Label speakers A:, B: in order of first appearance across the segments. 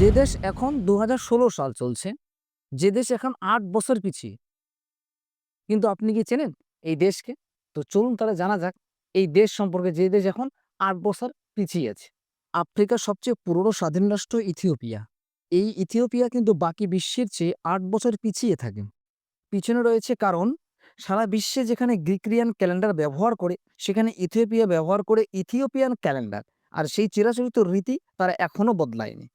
A: যে দেশ এখন দু হাজার ষোলো সাল চলছে, যে দেশ এখন আট বছর পিছিয়ে। কিন্তু আপনি কি চেনেন এই দেশকে? তো চলুন তাহলে জানা যাক এই দেশ সম্পর্কে যে দেশ এখন আট বছর পিছিয়ে আছে। আফ্রিকার সবচেয়ে পুরনো স্বাধীন রাষ্ট্র ইথিওপিয়া। এই ইথিওপিয়া কিন্তু বাকি বিশ্বের চেয়ে আট বছর পিছিয়ে থাকে। পিছনে রয়েছে কারণ, সারা বিশ্বে যেখানে গ্রিকরিয়ান ক্যালেন্ডার ব্যবহার করে, সেখানে ইথিওপিয়া ব্যবহার করে ইথিওপিয়ান ক্যালেন্ডার। আর সেই চিরাচরিত রীতি তারা এখনও বদলায়নি।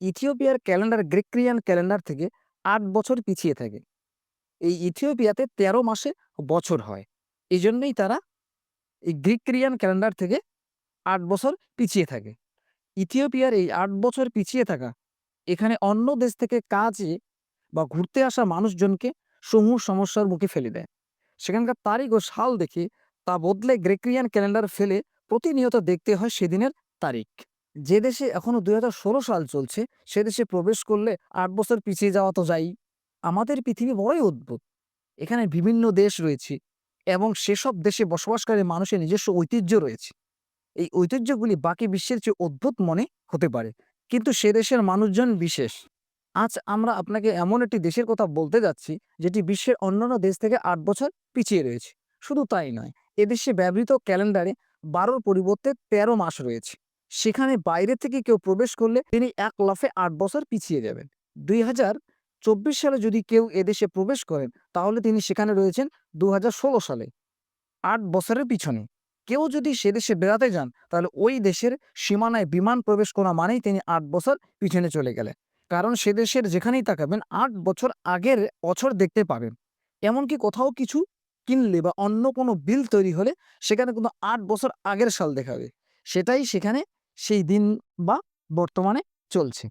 A: ইথিওপিয়ার ক্যালেন্ডার গ্রিকরিয়ান ক্যালেন্ডার থেকে আট বছর পিছিয়ে থাকে। এই ইথিওপিয়াতে তেরো মাসে বছর হয়। এই জন্যই তারা এই গ্রিকরিয়ান ক্যালেন্ডার থেকে আট বছর পিছিয়ে থাকে। ইথিওপিয়ার এই আট বছর পিছিয়ে থাকা এখানে অন্য দেশ থেকে কাজে বা ঘুরতে আসা মানুষজনকে সমূহ সমস্যার মুখে ফেলে দেয়। সেখানকার তারিখ ও সাল দেখে তা বদলে গ্রেক্রিয়ান ক্যালেন্ডার ফেলে প্রতিনিয়ত দেখতে হয় সেদিনের তারিখ। যে দেশে এখনও দুই সাল চলছে, সে দেশে প্রবেশ করলে আট বছর পিছিয়ে যাওয়া তো যাই আমাদের পৃথিবী বড়ই অদ্ভুত। এখানে বিভিন্ন দেশ রয়েছে এবং সেসব দেশে বসবাসকারী মানুষের নিজস্ব ঐতিহ্য রয়েছে। এই ঐতিহ্যগুলি বাকি বিশ্বের চেয়ে অদ্ভুত মনে হতে পারে। কিন্তু সে দেশের মানুষজন বিশেষ। আজ আমরা আপনাকে এমন একটি দেশের কথা বলতে যাচ্ছি, যেটি বিশ্বের অন্যান্য দেশ থেকে আট বছর পিছিয়ে রয়েছে। শুধু তাই নয় এদেশে ব্যবহৃত ক্যালেন্ডারে বারোর পরিবর্তে তেরো মাস রয়েছে। সেখানে বাইরে থেকে কেউ প্রবেশ করলে তিনি এক লাফে আট বছর পিছিয়ে যাবেন। দুই হাজার চব্বিশ সালে যদি কেউ এদেশে প্রবেশ করেন, তাহলে তিনি সেখানে রয়েছেন দু হাজার ষোলো সালে। আট বছরের পিছনে। কেউ যদি সে দেশে বেড়াতে যান, তাহলে ওই দেশের সীমানায় বিমান প্রবেশ করা মানেই তিনি আট বছর পিছনে চলে গেলেন। কারণ সে দেশের যেখানেই তাকাবেন, আট বছর আগের বছর দেখতে পাবেন। এমনকি কোথাও কিছু কিনলে বা অন্য কোনো বিল তৈরি হলে সেখানে কিন্তু আট বছর আগের সাল দেখাবে। সেটাই সেখানে সেই দিন বা বর্তমানে চলছে।